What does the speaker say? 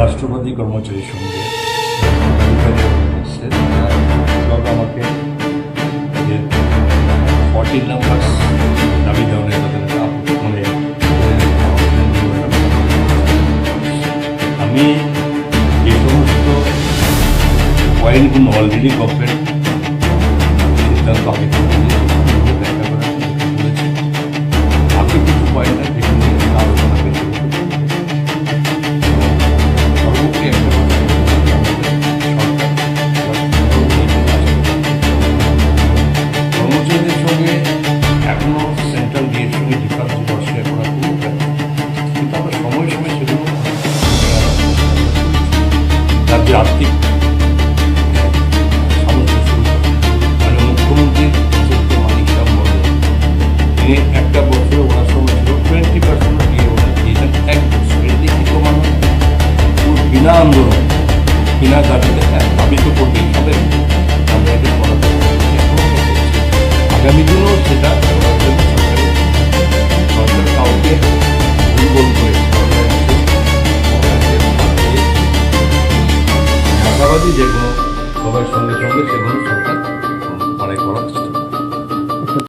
রাষ্ট্রপতি কর্মচারীর সঙ্গে আমাকে ফর্টিন নাম্বার দাবি দেওয়ার তাদের আমি যে সমস্ত অলরেডি গভর্নমেন্ট সিদ্ধান্ত রাজ্যের আর্থিক মানে একটা বছরে ওনার সময় ছিল টোয়েন্টি পার্সেন্ট দিয়ে ওনার দিয়েছেন এক বছর। কি প্রমাণ বিনা আন্দোলন, বিনা দাবিতে হ্যাঁ দাবি তো করতেই হবে আমরা এটা করছি। আগামী দিনেও সেটা আশাবাদী যে কোনো সবার সঙ্গে সঙ্গে সেগুলো সরকার